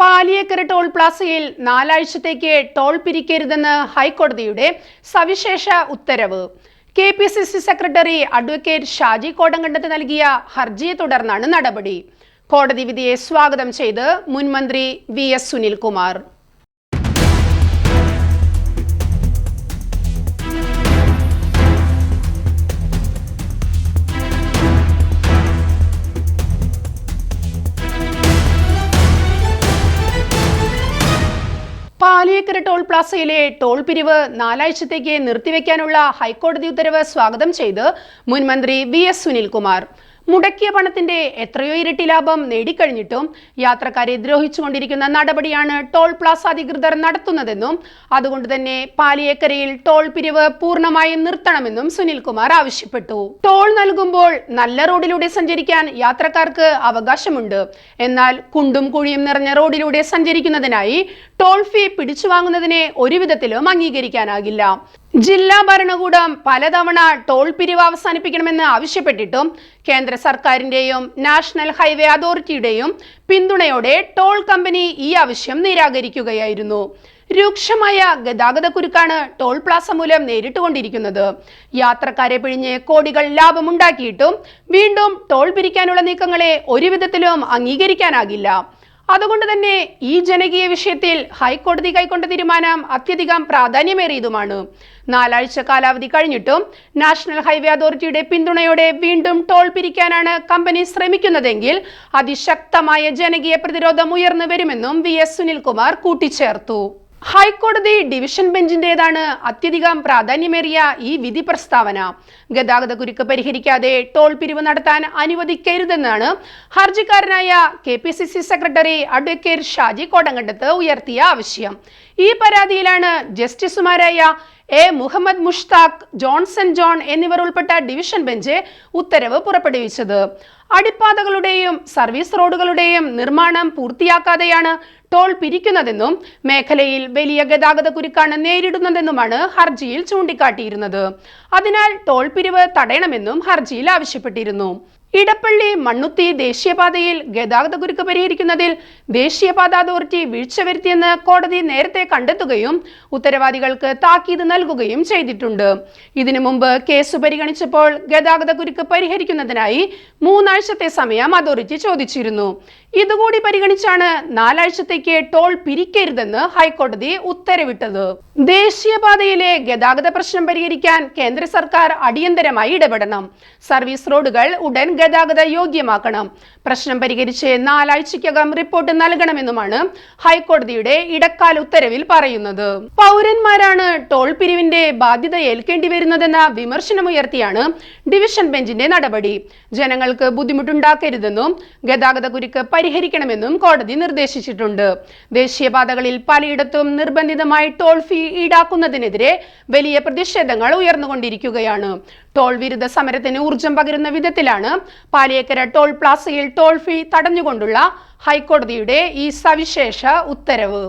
Paliyekkara toll പ്ലാസയിൽ നാലാഴ്ചത്തേക്ക് toll പിരിക്കരുതെന്ന് ഹൈക്കോടതിയുടെ സവിശേഷ ഉത്തരവ്. K P C C secretary advocate Shaji Kodankandath നൽകിയ ഹർജിയെ തുടർന്നാണ് നടപടി. കോടതി വിധിയെ സ്വാഗതം ചെയ്ത് മുൻമന്ത്രി V S Sunilkumar. Paliyekkara toll പ്ലാസയിലെ toll പിരിവ് നാലാഴ്ചത്തേക്ക് നിർത്തിവെക്കാനുള്ള ഹൈക്കോടതി ഉത്തരവ് സ്വാഗതം ചെയ്ത് മുൻമന്ത്രി വി എസ് സുനിൽകുമാർ. മുടക്കിയ പണത്തിന്റെ എത്രയോ ഇരട്ടി ലാഭം നേടിക്കഴിഞ്ഞിട്ടും യാത്രക്കാരെ ദ്രോഹിച്ചുകൊണ്ടിരിക്കുന്ന നടപടിയാണ് ടോൾ പ്ലാസ അധികൃതർ നടത്തുന്നതെന്നും അതുകൊണ്ട് തന്നെ പാലിയേക്കരയിൽ ടോൾ പിരിവ് പൂർണമായും നിർത്തണമെന്നും സുനിൽകുമാർ ആവശ്യപ്പെട്ടു. ടോൾ നൽകുമ്പോൾ നല്ല റോഡിലൂടെ സഞ്ചരിക്കാൻ യാത്രക്കാർക്ക് അവകാശമുണ്ട്. എന്നാൽ കുണ്ടും കുഴിയും നിറഞ്ഞ റോഡിലൂടെ സഞ്ചരിക്കുന്നതിനായി ടോൾ ഫീ പിടിച്ചു വാങ്ങുന്നതിനെ ഒരുവിധത്തിലും അംഗീകരിക്കാനാകില്ല. ജില്ലാ ഭരണകൂടം പലതവണ ടോൾ പിരിവ് അവസാനിപ്പിക്കണമെന്ന് ആവശ്യപ്പെട്ടിട്ടും കേന്ദ്ര സർക്കാരിന്റെയും നാഷണൽ ഹൈവേ അതോറിറ്റിയുടെയും പിന്തുണയോടെ ടോൾ കമ്പനി ഈ ആവശ്യം നിരാകരിക്കുകയായിരുന്നു. രൂക്ഷമായ ഗതാഗതക്കുരുക്കാണ് ടോൾ പ്ലാസ മൂലം നേരിട്ടുകൊണ്ടിരിക്കുന്നത്. യാത്രക്കാരെ പിഴിഞ്ഞ് കോടികൾ ലാഭമുണ്ടാക്കിയിട്ടും വീണ്ടും ടോൾ പിരിക്കാനുള്ള നീക്കങ്ങളെ ഒരുവിധത്തിലും അംഗീകരിക്കാനാകില്ല. അതുകൊണ്ട് തന്നെ ഈ ജനകീയ വിഷയത്തിൽ ഹൈക്കോടതി കൈക്കൊണ്ട തീരുമാനം അത്യധികം പ്രാധാന്യമേറിയതുമാണ്. നാലാഴ്ച കാലാവധി കഴിഞ്ഞിട്ടും നാഷണൽ ഹൈവേ അതോറിറ്റിയുടെ പിന്തുണയോടെ വീണ്ടും ടോൾ പിരിക്കാനാണ് കമ്പനി ശ്രമിക്കുന്നതെങ്കിൽ അതിശക്തമായ ജനകീയ പ്രതിരോധം ഉയർന്നു വരുമെന്നും വി എസ് സുനിൽകുമാർ കൂട്ടിച്ചേർത്തു. ഹൈക്കോടതി ഡിവിഷൻ ബെഞ്ചിന്റേതാണ് അത്യധികം പ്രാധാന്യമേറിയ ഈ വിധി പ്രസ്താവന. ഗതാഗത കുരുക്ക് പരിഹരിക്കാതെ ടോൾ പിരിവ് നടത്താൻ അനുവദിക്കരുതെന്നാണ് ഹർജിക്കാരനായ K P C C secretary advocate Shaji Kodankandath ഉയർത്തിയ ആവശ്യം. ഈ പരാതിയിലാണ് ജസ്റ്റിസുമാരായ എ മുഹമ്മദ് മുഷ്താഖ് ജോൺസൺ ജോൺ എന്നിവർ ഉൾപ്പെട്ട ഡിവിഷൻ ബെഞ്ച് ഉത്തരവ് പുറപ്പെടുവിച്ചത്. അടിപ്പാതകളുടെയും സർവീസ് റോഡുകളുടെയും നിർമ്മാണം പൂർത്തിയാക്കാതെയാണ് ടോൾ പിരിക്കുന്നതെന്നും മേഖലയിൽ വലിയ ഗതാഗത കുരുക്കാണ് നേരിടുന്നതെന്നുമാണ് ഹർജിയിൽ ചൂണ്ടിക്കാട്ടിയിരുന്നത്. അതിനാൽ ടോൾ പിരിവ് തടയണമെന്നും ഹർജിയിൽ ആവശ്യപ്പെട്ടിരുന്നു. ഇടപ്പള്ളി മണ്ണുത്തി ദേശീയപാതയിൽ ഗതാഗത കുരുക്ക് പരിഹരിക്കുന്നതിൽ ദേശീയപാത അതോറിറ്റി വീഴ്ച വരുത്തിയെന്ന് കോടതി നേരത്തെ കണ്ടെത്തുകയും ഉത്തരവാദികൾക്ക് താക്കീത് നൽകുകയും ചെയ്തിട്ടുണ്ട്. ഇതിനു മുമ്പ് കേസ് പരിഗണിച്ചപ്പോൾ ഗതാഗത കുരുക്ക് പരിഹരിക്കുന്നതിനായി മൂന്നാഴ്ചത്തെ സമയം അതോറിറ്റി ചോദിച്ചിരുന്നു. ഇതുകൂടി പരിഗണിച്ചാണ് നാലാഴ്ചത്തേക്ക് ടോൾ പിരിക്കരുതെന്ന് ഹൈക്കോടതി ഉത്തരവിട്ടത്. ദേശീയപാതയിലെ ഗതാഗത പ്രശ്നം പരിഹരിക്കാൻ കേന്ദ്ര സർക്കാർ അടിയന്തരമായി ഇടപെടണം. സർവീസ് റോഡുകൾ ഉടൻ ഗതാഗത യോഗ്യമാക്കണം. പ്രശ്നം പരിഹരിച്ച് നാലാഴ്ചയ്ക്കകം റിപ്പോർട്ട് നൽകണമെന്നുമാണ് ഹൈക്കോടതിയുടെ ഇടക്കാല ഉത്തരവിൽ പറയുന്നത്. പൗരന്മാരാണ് ടോൾ പിരിവിന്റെ ബാധ്യത ഏൽക്കേണ്ടി വരുന്നതെന്ന വിമർശനമുയർത്തിയാണ് ഡിവിഷൻ ബെഞ്ചിന്റെ നടപടി. ജനങ്ങൾക്ക് ബുദ്ധിമുട്ടുണ്ടാക്കരുതെന്നും ഗതാഗത കുരുക്ക് പരിഹരിക്കണമെന്നും കോടതി നിർദ്ദേശിച്ചിട്ടുണ്ട്. ദേശീയപാതകളിൽ പലയിടത്തും നിർബന്ധിതമായി ടോൾ ഫീ ഈടാക്കുന്നതിനെതിരെ വലിയ പ്രതിഷേധങ്ങൾ ഉയർന്നുകൊണ്ടിരിക്കുകയാണ്. ടോൾ വിരുദ്ധ സമരത്തിന് ഊർജം പകരുന്ന വിധത്തിലാണ് പാലിയേക്കര ടോൾ പ്ലാസയിൽ ടോൾ ഫീ തടഞ്ഞുകൊണ്ടുള്ള ഹൈക്കോടതിയുടെ ഈ സവിശേഷ ഉത്തരവ്.